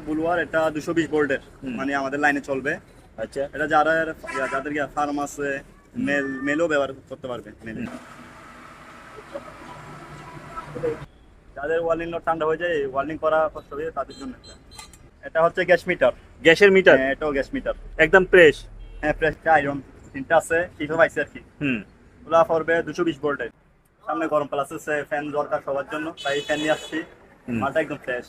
বুলুয়ার এটা দুশো বিশ ভোল্টের মানে আমাদের লাইনে চলবে। আচ্ছা। এটা যারা যাদের ফার্ম আছে মেল মেলও ব্যবহার করতে পারবে মেল। যাদের ওয়ার্লিং ঠান্ডা হয়ে যায় ওয়ার্লিং করা কষ্ট হয়ে তাদের জন্য এটা। হচ্ছে গ্যাস মিটার। গ্যাসের মিটার? হ্যাঁ এটাও গ্যাস মিটার। একদম ফ্রেশ? হ্যাঁ প্রেসটা আয়রন। তিনটা আছে শিখে পাইছে আর কি। হুম। ওগুলা পড়বে দুশো বিশ ভোল্টের সামনে গরম প্লাস আছে ফ্যান দরকার সবার জন্য তাই ফ্যান নিয়ে আসছি। মালটা একদম ফ্রেশ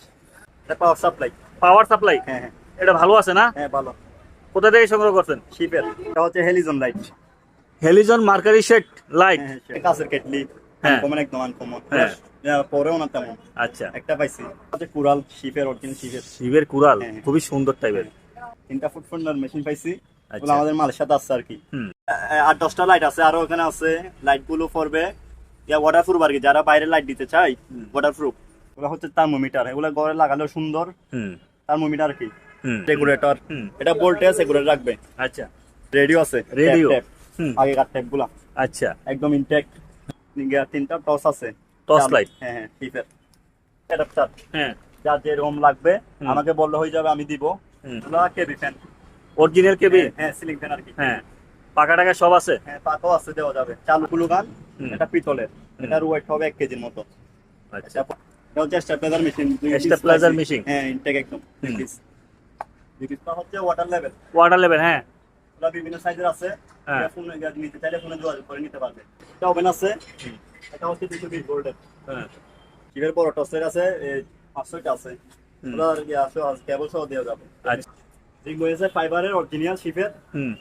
এটা পাওয়ার সাপ্লাই পাওয়ার সাপ্লাই? হ্যাঁ হ্যাঁ। এটা ভালো আছে না? হ্যাঁ ভালো। কোথা থেকে সংগ্রহ করছেন? শিপের। এটা হচ্ছে halogen light halogen mercury shade light হ্যাঁ হ্যাঁ কাছের কেটলি। হ্যাঁ। কমন একদম আনকমন হ্যাঁ। পরেও না তেমন। আচ্ছা। একটা পাইছি। হচ্ছে কুরাল শিপের অরিজিনাল শিপের। শিবের কুড়াল? হ্যাঁ। খুবই সুন্দর টাইপের তিনটা ফুট ফুন্ডার মেশিন পাইছি। আচ্ছা। আমাদের মালের সাথে আছে আর কি। আট দশটা লাইট আছে। আরও ওখানে আছে। লাইটগুলো পড়বে। ইয়া ওয়াটার প্রুফ আর কি। যারা বাইরে লাইট দিতে চাই। ওয়াটার প্রুফ ওগুলো হচ্ছে থার্মোমিটার এগুলো ঘরে লাগালেও সুন্দর। হুম। থার্মোমিটার কি। রেগুলেটর এটা ভোল্টেজ এগুলো রাখবে। আচ্ছা। রেডিও আছে। হুম। আগেকার ট্যাপগুলা আচ্ছা। একদম ইনটেক্ট তিনটা টস আছে। টস light। হ্যাঁ হ্যাঁ শিপের অ্যাডাপ্টার হ্যাঁ। যে রুম লাগবে আমাকে বললে হয়ে যাবে আমি দিব। ওগুলা কেবি ফ্যান অরিজিনাল কেবি? হ্যাঁ সিলিং ফ্যান আর কি। হ্যাঁ। পাকা টাকা সব আছে? হ্যাঁ পাকাও আছে দেওয়া যাবে। চালু গুলো গান। এটা পিতলের। এটার ওয়েট হবে এক কেজির মতো। আচ্ছা। এটা এটা হচ্ছে স্টেপলাইজার মেশিন Stabilizer machine। হ্যাঁ ইনটেক একদম হচ্ছে ওয়াটার লেভেল ওয়াটার লেভেল হ্যাঁ। ওগুলা বিভিন্ন সাইজের আছে। হ্যাঁ। নিতে চাইলে ফোনে যোগাযোগ করে নিতে পারবে। এটা ওভেন আছে। এটা হচ্ছে দুশো বিশ ভোল্টের হ্যাঁ। শিবের বড় টসের আছে পাঁচশোটা আছে। হুম। কেবল সহ দেওয়া যাবে। জিগো ফাইবারের অরিজিনাল শিপের হুম।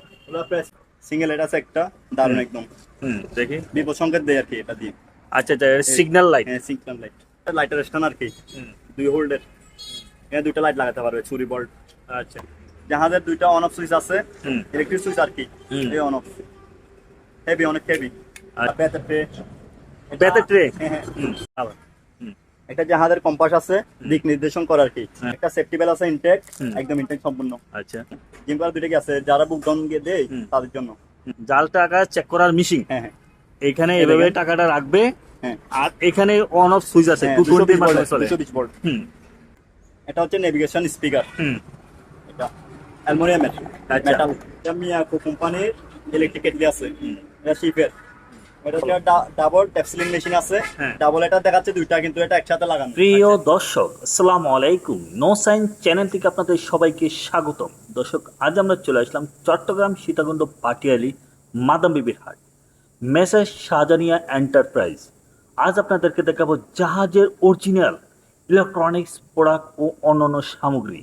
সিঙ্গেল এটা আছে একটা দারুণ একদম। হুম দেখি। বিপদ সংকেত দেয় আর কি এটা দিয়ে। আচ্ছা আচ্ছা সিগন্যাল লাইট হ্যাঁ সিঙ্গেল লাইট লাইটের স্ট্যান্ড আর কি। দুই হোল্ডের এখানে দুইটা লাইট লাগাতে পারবে ছুরি বল্ট আচ্ছা। জাহাজের দুইটা অন অফ সুইচ আছে ইলেকট্রিক সুইচ আর কি। এই অন অফ হেভি অনেক হেভি ট্রে ট্রে আবার। একটা জাহাজের কম্পাস আছে দিক নির্দেশন করার কি। হ্যাঁ। একটা সেফটি বেল আছে ইনটেক. একদম ইনটেক সম্পূর্ণ। আচ্ছা। জিম করার দুইটা কি আছে? যারা বুক ডাউন গিয়ে দেয় তাদের জন্য। জাল টাকা চেক করার মিশিং হ্যাঁ হ্যাঁ। এখানে এভাবে টাকাটা রাখবে আর এখানে অন অফ সুইচ আছে হ্যাঁ, টু 220 টোয়েন্টি চলে। 220 volt। হুম। এটা হচ্ছে নেভিগেশন স্পিকার হুম। এটা অ্যালুমিনিয়ামের আচ্ছা। মেটাল এটা মিয়াকো কোম্পানির ইলেকট্রিক কেটলি আছে। এটা শিপের ডাবল ট্যাপসিলিং মেশিন আছে। হ্যাঁ। ডাবল এটা দেখাচ্ছে দুইটা কিন্তু এটা একসাথে লাগানো। প্রিয় দর্শক আসসালামু আলাইকুম। নো সাইন চ্যানেল থেকে আপনাদের সবাইকে স্বাগতম। দর্শক আজ আমরা চলে আসলাম চট্টগ্রাম সীতাকুণ্ড পাটিয়ালি মাদাম বিবির হাট মেসেজ শাহজানিয়া এন্টারপ্রাইজ আজ আপনাদেরকে দেখাবো জাহাজের অরিজিনাল ইলেকট্রনিক্স প্রোডাক্ট ও অন্যান্য সামগ্রী।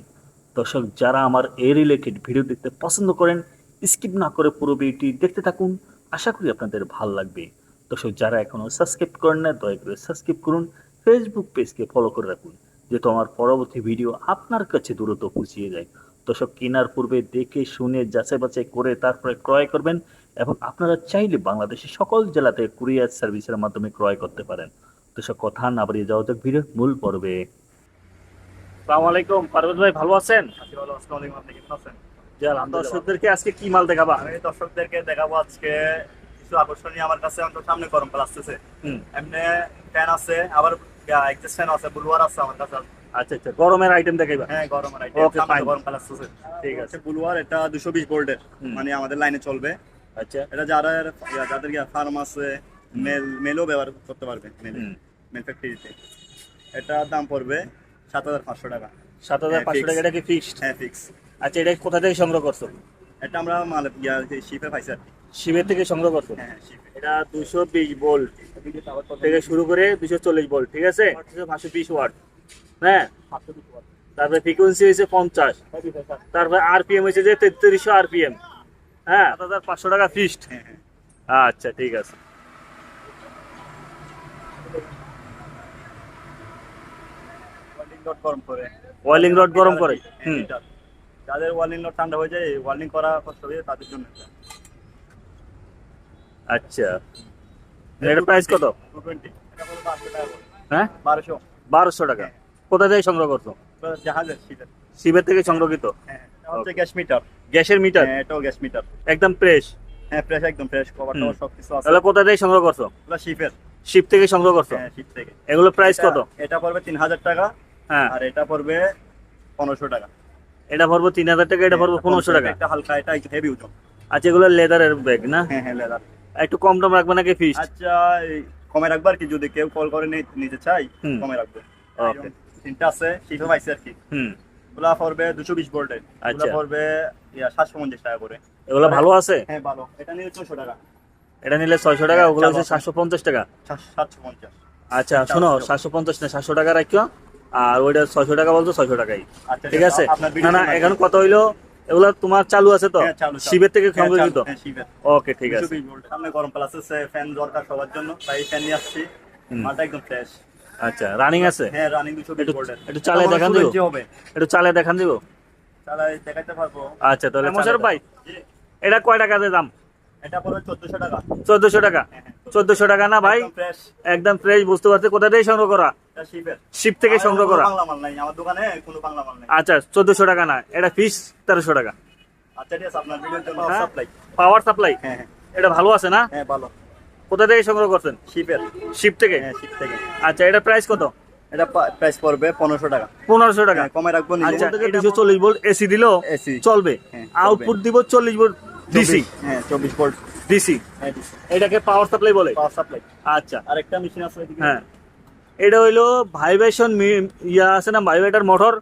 দর্শক, যারা আমার এই রিলেটেড ভিডিও দেখতে পছন্দ করেন স্কিপ না করে পুরো ভিডিওটি দেখতে থাকুন। আশা করি আপনাদের ভালো লাগবে। দর্শক, যারা এখনও সাবস্ক্রাইব করেন না দয়া করে সাবস্ক্রাইব করুন। ফেসবুক পেজকে ফলো করে রাখুন, যেহেতু আমার পরবর্তী ভিডিও আপনার কাছে দ্রুত পৌঁছিয়ে যায় দর্শক, কেনার পূর্বে দেখে শুনে যাচাই বাছাই করে তারপরে ক্রয় করবেন। এবং আপনারা চাইলে বাংলাদেশের সকল জেলাতে কুরিয়ার সার্ভিসের মাধ্যমে ক্রয় করতে পারেন। দর্শক কথা না বাড়িয়ে যাওয়া যাক ভিডিও মূল পর্বে। সালাম আলাইকুম। পারভেজ ভাই ভালো আছেন? আজকে ভালো আসসালামু আলাইকুম। আপনি কেমন আছেন? জি আলহামদুলিল্লাহ। দর্শকদেরকে আজকে কি মাল দেখাবা? আমি দর্শকদেরকে দেখাবো আজকে কিছু আকর্ষণীয় আমার কাছে অন্তত সামনে গরম পাল আসতেছে। এমনি ফ্যান আছে আবার এক্সেস ফ্যান আছে বুলুয়ার আছে আমার কাছে। আচ্ছা আচ্ছা গরমের আইটেম দেখাইবা? হ্যাঁ গরমের আইটেম Okay, fine. গরম পাল আসতেছে। ঠিক আছে। বুলুয়ার এটা দুশো বিশ ভোল্টের মানে আমাদের লাইনে চলবে। আচ্ছা এটা যারা যাদের ফার্ম আছে মেল মেলও ব্যবহার করতে পারবে মেল ফ্যাক্টরিতে এটার দাম পড়বে সাত হাজার পাঁচশো টাকা। সাত হাজার হ্যাঁ, পাঁচশো টাকা এটা কি ফিক্সড হ্যাঁ ফিক্স আচ্ছা এটা কোথা থেকে সংগ্রহ করছ? এটা আমরা মাল শিপে পাইছি আর শিবের থেকে সংগ্রহ করছ? হ্যাঁ হ্যাঁ এটা দুশো বিশ ভোল্ট থেকে শুরু করে দুশো চল্লিশ ভোল্ট ঠিক আছে? পাঁচশো বিশ ওয়াট হ্যাঁ? তারপরে ফ্রিকোয়েন্সি হয়েছে পঞ্চাশ। তারপরে আরপিএম হয়েছে যে তেত্রিশশো আরপিএম হ্যাঁ। সাত হাজার পাঁচশো টাকা ফিক্সড হ্যাঁ হ্যাঁ। আচ্ছা ঠিক আছে। গরম করে। ওয়েলিং রড গরম করে। হুম। হ্যাঁ, যাদের ওয়ার্লিং রড ঠান্ডা হয়ে যায় ওয়ার্লিং করা কষ্ট হয়ে তাদের জন্য আচ্ছা। এটার প্রাইস কত? টু টোয়েন্টি এটা হলো বারোশো টাকা করে। হ্যাঁ? বারোশো। বারোশো টাকা। কোথা থেকে সংগ্রহ করছ? জাহাজের শিবের থেকে সংগ্রহিত? হ্যাঁ। হচ্ছে গ্যাস মিটার। গ্যাসের মিটার? হ্যাঁ এটাও গ্যাস মিটার। একদম ফ্রেশ হ্যাঁ ফ্রেশ একদম ফ্রেশ কভার টভার সব কিছু আছে। তাহলে কোথা থেকে সংগ্রহ করছ? শিপের শিপ থেকে সংগ্রহ করছ? হ্যাঁ শিপ থেকে। এগুলো প্রাইস কত? এটা পড়বে তিন হাজার টাকা। হ্যাঁ। আর এটা পড়বে পনেরোশো টাকা। এটা তিন হাজার টাকা এটা ভরবো পনেরোশো টাকা? একটা হালকা এটা হেভি ওজন। আচ্ছা এগুলো লেদারের ব্যাগ না? হ্যাঁ হ্যাঁ লেদার একটু কম টম রাখবে নাকি ফিস আচ্ছা কমে রাখবার কি যদি কেউ কল করে নিতে চাই। কমে রাখব. তিনটা আছে শিফে পাইছে আর কি। হুম। ওগুলা পড়বে দুশো বিশ ভোল্টের ওগুলা আচ্ছা। পড়বে সাতশো পঞ্চাশ টাকা করে। এগুলো ভালো আছে? হ্যাঁ ভালো। এটা ছশো টাকা। এটা নিলে ছয়শো টাকা ওগুলো হচ্ছে সাতশো পঞ্চাশ টাকা। সাতশো পঞ্চাশ। আচ্ছা শোনো সাতশো পঞ্চাশ না সাতশো টাকা রাখো আর ওইটা ছয়শো টাকা বলতো ছয়শো টাকাই। আচ্ছা ঠিক আছে? আপনার না না এখন কত হইল এগুলো তোমার চালু আছে তো? হ্যাঁ। শিবের থেকে হ্যাঁ, সংযোজিত চালু, হ্যাঁ, ওকে ঠিক আছে। সামনে গরম প্লাস আছে ফ্যান দরকার সবার জন্য। তাই ফ্যান নিয়ে আসছি। মালটা একদম ফ্রেশ আচ্ছা রানিং আছে? হ্যাঁ রানিং দুশো বিশ একটু- একটু চালিয়ে দেখান দিবো? একটু চালে দেখান দিব? চালাই দেখাতে পারব। আচ্ছা তাহলে হ্যাঁ, মোশারফ ভাই এটা কয় টাকা দাম? এটা পড়বে চোদ্দশো টাকা। চোদ্দশো টাকা? হ্যাঁ, হ্যাঁ। চোদ্দশো টাকা না ভাই? একদম ফ্রেশ বুঝতে পারছি। কোথা থেকে সংগ্রহ করা? শিপ থেকে সংগ্রহ করা? বাংলা মাল নাই আমার দোকানে কোনো বাংলা মাল নাই। আচ্ছা চোদ্দশো টাকা না এটা ফিস তেরোশো টাকা। আচ্ছা ঠিক আছে আপনার ভিডিওর জন্য হ্যাঁ। সাপ্লাই পাওয়ার সাপ্লাই হ্যাঁ হ্যাঁ। এটা ভালো আছে না? হ্যাঁ ভালো। কোথা থেকে সংগ্রহ করছেন? শিপের। শিপ থেকে? হ্যাঁ শিপ থেকে। আচ্ছা এটা প্রাইস কত? এটা প্রাইস পড়বে পনেরোশো টাকা। পনেরোশো টাকা। হ্যাঁ, কমে রাখব আচ্ছা দুশো চল্লিশ ভোল্ট এসি দিলেও এসি চলবে। হ্যাঁ, আউটপুট দিব চল্লিশ ভোল্ট ডিসি হ্যাঁ চব্বিশ ভোল্ট ডিসি এটাকে পাওয়ার সাপ্লাই বলে? পাওয়ার সাপ্লাই আচ্ছা। আরেকটা মেশিন আছে হ্যাঁ। এটা হইল ভাইব্রেশন ইয়া আছে না ভাইব্রেটার মোটর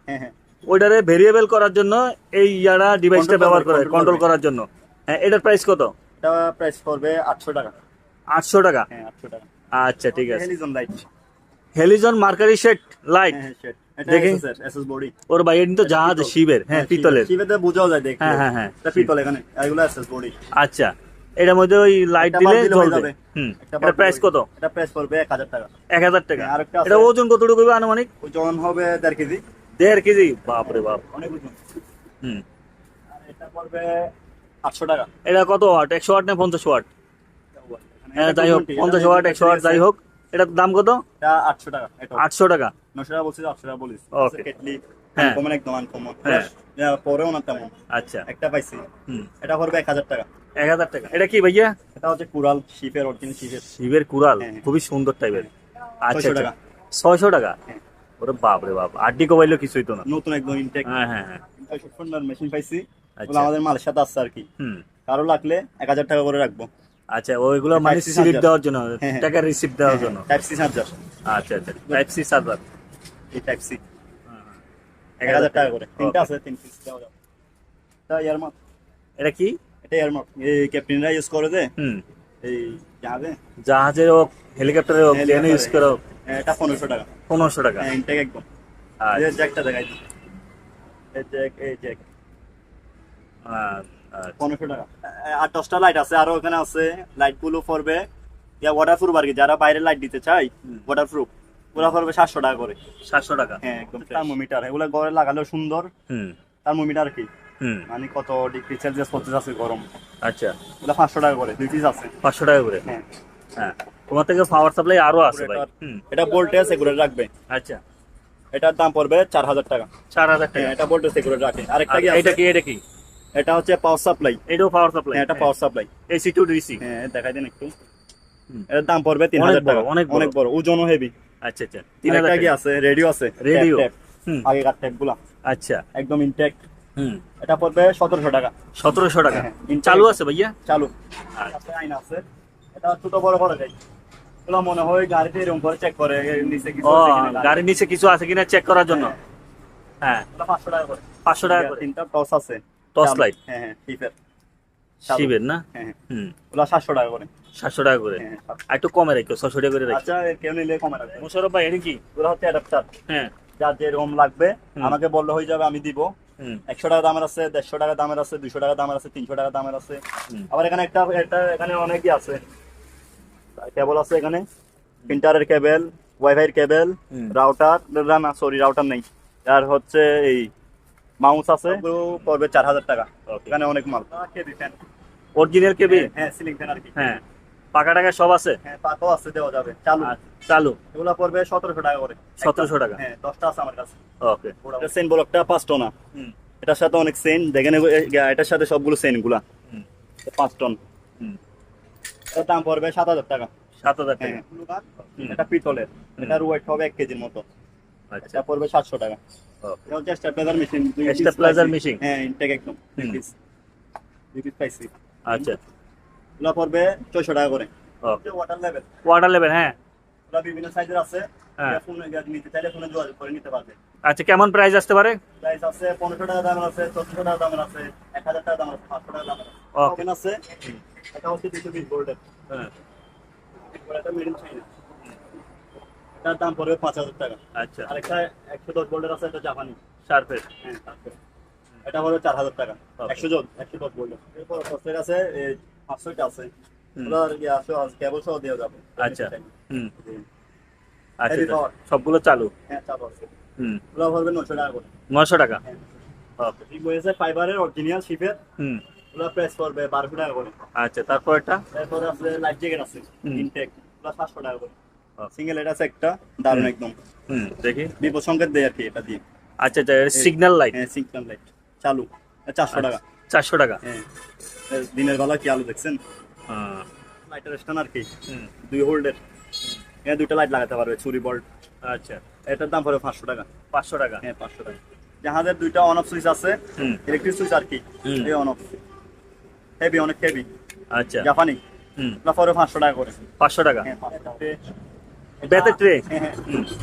ওইটারে ভেরিয়েবল করার জন্য এই ইয়ারা ডিভাইসটা ব্যবহার করে কন্ট্রোল করার জন্য। হ্যাঁ এটার প্রাইস কত? এটা প্রাইস পড়বে আটশো টাকা। আটশো টাকা? হ্যাঁ আটশো টাকা। আচ্ছা ঠিক আছে। Halogen light halogen mercury set light দেখি। বডি ওর বাইরে তো জাহাজ শিবের হ্যাঁ পিতলের। শিবেতে বোঝাও যায় হ্যাঁ, হ্যাঁ, হ্যাঁ। পিতল এখানে এগুলো এসএস বডি আচ্ছা এটার মধ্যে ওই লাইট দিলে জ্বলবে। হুম এটা প্রাইস কত? এটা প্রাইস পড়বে এক হাজার টাকা। এক হাজার টাকা। হ্যাঁ, আরেকটা এটা ওজন কতটুকু হবে আনুমানিক? ওজন হবে দেড় কেজি। দেড় কেজি? বাপরে বাপ। অনেক ওজন। হুম। আর এটা পড়বে আটশো টাকা। এটা কত ওয়াট? একশো ওয়াট না পঞ্চাশ ওয়াট? হ্যাঁ যাই হোক পঞ্চাশ ওয়াট একশো ওয়াট যাই হোক এটার দাম কত? আটশো টাকা আটশো টাকা। নশো টাকা বলছি আটশো টাকা বলিস. কেটলি হ্যাঁ। কমন একদম আনকমন হ্যাঁ। পরেও না তেমন। আচ্ছা। একটা পাইছি। এটা পড়বে এক হাজার টাকা। এক হাজার টাকা। এটা কি ভাইয়া? এটা হচ্ছে কুড়াল শিপের অরিজিনাল শিপের। শিবের কুড়াল। হ্যাঁ, হ্যাঁ। খুবই সুন্দর টাইপের আচ্ছা 600 আচ্ছা। টাকা। ছয়শো টাকা? হ্যাঁ। ওরে বাপ রে বাপ। আড্ডি কবাইলেও কিছুই তো না। নতুন একদম ইনটেক হ্যাঁ হ্যাঁ হ্যাঁ। মেশিন পাইছি। আচ্ছা। আমাদের মালের সাথে আসছে আর কি। কারও লাগলে এক হাজার টাকা করে রাখব। আচ্ছা ওইগুলো মানে স্লিপ দেওয়ার জন্য হ্যাঁ, হ্যাঁ। টাকা রিসিভ দেওয়ার জন্য। টাইপ সি চার্জার আচ্ছা আচ্ছা টাইপ সি সার্ভার এই টাইপ সি এক হাজার টাকা করে। তিনটা আছে তিন পিস দেওয়া যাবে। এটা এয়ারমার্ক এটা কি? এটা এয়ারমার্ক এই ক্যাপ্টেনরা ইউজ করে যে হুম। এই যাবে জাহাজের হোক হেলিকপ্টারে হোক প্লেনে ইউজ করো এটা পনেরোশো টাকা। পনেরোশো টাকা। হ্যাঁ ইনটেক একদম। আচ্ছা, এই জ্যাকটা দেখাই। এই জ্যাক এই জ্যাক আ- আচ্ছা। পনেরোশো টাকা। আর দশটা লাইট আছে আরও ওখানে আছে লাইটগুলো পড়বে। ইয়া ওয়াটার প্রুফ আর কি যারা বাইরে লাইট দিতে চাই। ওয়াটার প্রুফ ওরা পড়বে সাতশো টাকা করে। সাতশো টাকা? হ্যাঁ একদম থার্মোমিটার এগুলো ঘরে লাগালেও সুন্দর। থার্মোমিটার কি। মানে কত ডিগ্রি সেলসিয়াস পড়তে আছে গরম। আচ্ছা। ওগুলো পাঁচশো টাকা করে দুই পিস আছে। পাঁচশো টাকা করে? হ্যাঁ। হ্যাঁ। তোমার থেকে পাওয়ার সাপ্লাই আরও আছে ভাই। এটা ভোল্টেজ এগুলো রাখবে। আচ্ছা। এটার দাম পড়বে চার হাজার টাকা। চার হাজার হ্যাঁ টাকা এটা ভোল্টেজ এগুলো রাখে। আরেকটা কি আর এটা কি এটা কি? এটা হচ্ছে পাওয়ার সাপ্লাই এটাও পাওয়ার সাপ্লাই হ্যাঁ এটা power supply AC to DC হ্যাঁ দেখাই দিন একটু। এটার দাম পড়বে তিন হাজার টাকা। অনেক অনেক বড় ওজনও হেভি আচ্ছা আচ্ছা। তিন হাজার কি টাকা। আছে? রেডিও আছে। হুম। আগেকার ট্যাপগুলা আচ্ছা। একদম ইনটেক হুম। এটা পড়বে সতেরোশো টাকা। সতেরোশো টাকা। হ্যাঁ, হ্যাঁ। চালু আছে ভাইয়া? চালু। আচ্ছা। আছে আইন আছে। এটা ছোট বড় করা যায়। এগুলো মনে হয় গাড়িতে এরকম করে চেক করে নিচে কিছু গাড়ির নিচে কিছু আছে কিনা চেক করার জন্য? হ্যাঁ। পাঁচশো টাকা করে। পাঁচশো টাকা করে। তিনটা টস আছে। চালু। light? হ্যাঁ হ্যাঁ শিপের শিবের না? হ্যাঁ হ্যাঁ। হুম। ওগুলো সাতশো টাকা করে। সাতশো টাকা করে। হ্যাঁ। একটু কমে রাখো ছশো টাকা করে রাখো। আচ্ছা কেউ নিলে কমে রাখবে। মুশারফ ভাই এটা কি? ওগুলো হচ্ছে অ্যাডাপ্টার হ্যাঁ। যার যেরকম লাগবে আমাকে বললে হয়ে যাবে আমি দিব। একশো টাকা দামের আছে দেড়শো টাকা দামের আছে দুশো টাকা দামের আছে তিনশো টাকা দামের আছে। আবার এখানে একটা একটা এখানে অনেকই আছে। কেবল আছে এখানে। প্রিন্টারের কেবল ওয়াইফাই কেবল। রাউটার না সরি রাউটার নেই। আর হচ্ছে এই মাউস আছে? পড়বে চার হাজার টাকা. এখানে অনেক মাল। অরিজিনাল কেবি হ্যাঁ সিলিং ফ্যান আর কি। হ্যাঁ। পাকা টাকা সব আছে? হ্যাঁ পাতাও আছে দেওয়া যাবে। চালু। আচ্ছা, চালু। এগুলো পড়বে সতেরোশো টাকা করে। 1700 টাকা? হ্যাঁ দশটা আছে আমার কাছে। ওকে সেন ব্লকটা পাঁচ টনা। এটার সাথে অনেক সেন দেখেন এটার সাথে সবগুলো সেনগুলা। পাঁচ টন। হুম। এটার দাম পড়বে সাত হাজার টাকা। সাত হাজার হ্যাঁ টাকা এটা পিতলের। এটার ওয়েট হবে এক কেজির মতো। আচ্ছা। পড়বে সাতশো টাকা। এটা স্টেপলাইজার মেশিন Stabilizer machine? হ্যাঁ ইনটেক একদম দুই পিস পাইছি আচ্ছা। এগুলো পড়বে ছয়শো টাকা করে। ওয়াটার লেভেল ওয়াটার লেভেল হ্যাঁ। এগুলো বিভিন্ন সাইজের আছে। হ্যাঁ। ফোনে নিতে চাইলে ফোনে যোগাযোগ করে নিতে পারবে। আচ্ছা কেমন প্রাইস আসতে পারে? প্রাইস আছে পনেরোশো টাকা দামের আছে চোদ্দশো টাকা দামের আছে এক হাজার টাকা দামের আছে পাঁচশো টাকা দামের আছে. ওপেন আছে এটা হচ্ছে দুশো বিশ ভোল্টের হ্যাঁ। এটা মেড ইন চাইনা দাম পড়বে পাঁচ হাজার টাকা। আচ্ছা। আরেকটা একশো দশ ভোল্টের আছে এটা জাপানি। হ্যাঁ তারপরে এটা পড়বে চার হাজার টাকা। একশো জন একশো দশ ভোল্টের এরপর প্রসেসর আছে পাঁচশোটা আছে। আর কেবল সহ দেওয়া যাবে। আচ্ছা। হুম। আচ্ছা আচ্ছা। সবগুলো চালু? হ্যাঁ চালু আছে। হুম। ওগুলো পড়বে নশো টাকা করে। নশো টাকা? ঠিক বলেছে ফাইবারের অরিজিনাল শিপের হুম। ওগুলো প্রেস করবে বারোশো টাকা করে। আচ্ছা তারপর এটা এরপরে আছে লাইফ জ্যাকেট আছে। ইনটেক টাকা করে. সিঙ্গেল এটা আছে একটা দারুণ একদম। হুম দেখি। বিপদ সংকেত দেয় আর কি এটা দিয়ে। আচ্ছা আচ্ছা সিগন্যাল লাইট হ্যাঁ সিঙ্গেল লাইট চালু। চারশো টাকা। চারশো টাকা। হ্যাঁ। দিনের বেলা কি আলো দেখছেন? হ্যাঁ, লাইটের স্ট্যান্ড আর কি। দুই হোল্ডের এখানে দুইটা লাইট লাগাতে পারবে ছুরি বল্ট আচ্ছা। এটার দাম পড়বে পাঁচশো টাকা। পাঁচশো টাকা? হ্যাঁ পাঁচশো টাকা। জাহাজের দুইটা অন অফ সুইচ আছে ইলেকট্রিক সুইচ আর কি। এই অন অফ হেভি অনেক হেভি আচ্ছা। জাপানি পড়বে পাঁচশো টাকা করে। পাঁচশো টাকা? হ্যাঁ পাঁচশো টাকা। বেতের ট্রে হ্যাঁ, হ্যাঁ।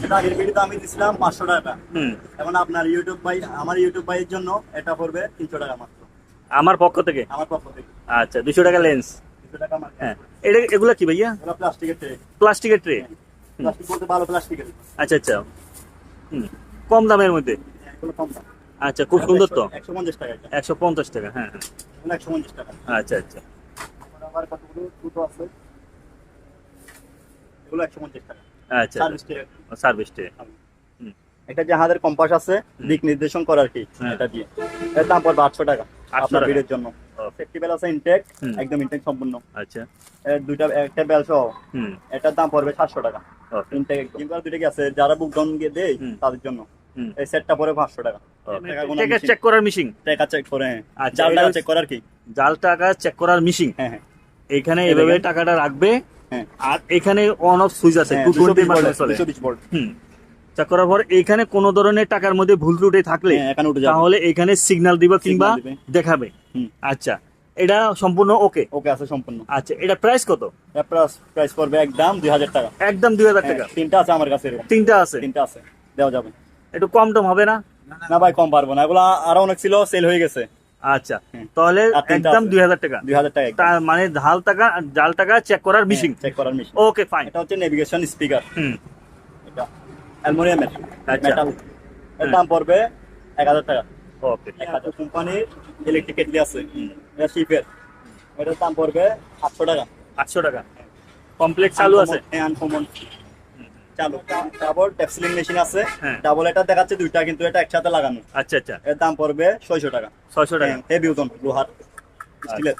এটা আগের ভিডিওতে আমি দিছিলাম পাঁচশো টাকা। হুম। এখন আপনার ইউটিউব ভাই আমার ইউটিউব ভাইয়ের জন্য এটা পড়বে তিনশো টাকা মাত্র। আমার পক্ষ থেকে? আমার পক্ষ থেকে। আচ্ছা দুশো টাকা লেন্স তিনশো টাকা মাত্র। হ্যাঁ এটা এগুলো কি ভাইয়া? প্লাস্টিকের ট্রে প্লাস্টিকের ট্রে প্লাস্টিক বলতে ভালো প্লাস্টিকের আচ্ছা আচ্ছা। হুম কম দামের মধ্যে? এগুলো কম দাম। আচ্ছা খুব সুন্দর তো। একশো পঞ্চাশ টাকা একশো পঞ্চাশ টাকা হ্যাঁ হ্যাঁ। একশো পঞ্চাশ টাকা। আচ্ছা আচ্ছা। আবার কতগুলো? দুটো আছে। এগুলো একশো পঞ্চাশ টাকা। আচ্ছা সার্ভিস ট্রে সার্ভিস ট্রে হুম। কম্পাস আছে দিক নির্দেশন করার কি হ্যাঁ। এটা দিয়ে। এর দাম পড়বে আটশো টাকা 800 আপনার ভিড়ের জন্য। সেফটি বেল আছে ইনটেক একদম ইনটেক সম্পূর্ণ। আচ্ছা। এর দুইটা একটা বেল সহ। এটার দাম পড়বে সাতশো টাকা। ইনটেক কিন্তু দুইটা কি আছে? যারা বুক ডাউন গিয়ে দেয় তাদের জন্য। এই সেটটা পড়বে পাঁচশো টাকা। চেক করার মিশিং টাকা চেক করে হ্যাঁ। আচ্ছা, জাল টাকা চেক করার কি জাল টাকা চেক করার মিশিং হ্যাঁ হ্যাঁ। এখানে এভাবে টাকাটা রাখবে। আর এখানে অন অফ সুইচ আছে হ্যাঁ, টু টোয়েন্টি চলে। 220 ভোল্ট। হুম। চেক করার পর এখানে কোনো ধরনের টাকার মধ্যে ভুল ত্রুটি থাকলে হ্যাঁ। তাহলে এখানে সিগন্যাল দিবে কিংবা দেখাবে। আচ্ছা এটা সম্পূর্ণ ওকে ওকে আছে সম্পূর্ণ। আচ্ছা এটা প্রাইস কত? প্রাইস প্রাইস পড়বে একদম দুই হাজার টাকা। একদম দুই হাজার হ্যাঁ, টাকা তিনটা আছে আমার কাছে। তিনটা আছে? তিনটা আছে। দেওয়া যাবে। একটু কম টম হবে না? না ভাই কম পারব না। এগুলো আরও অনেক ছিল সেল হয়ে গেছে। আচ্ছা তাহলে একদম দুই হাজার টাকা। দুই হাজার টাকা মানে ঢাল টাকা জাল টাকা চেক করার মিশিং চেক করার মেশিন ওকে ফাইন এটা হচ্ছে নেভিগেশন স্পিকার হুম। এটা অ্যালুমিনিয়ামের আচ্ছা। মেটাল এর দাম পড়বে এক হাজার টাকা। ওকে এক হাজার কোম্পানির ইলেকট্রিক কেটলি আছে। এটা শিপের এটার দাম পড়বে আটশো টাকা। আটশো টাকা। কমপ্লিট চালু আছে? হ্যাঁ আনকমন চালু। ডাবল ট্যাপসিলিং মেশিন আছে। হ্যাঁ। ডাবল এটা দেখাচ্ছে দুইটা কিন্তু এটা একসাথে লাগানো। আচ্ছা আচ্ছা। এর দাম পড়বে ছয়শো টাকা। ছয়শো টাকা। হেভি ওজন লোহার। স্টিলের।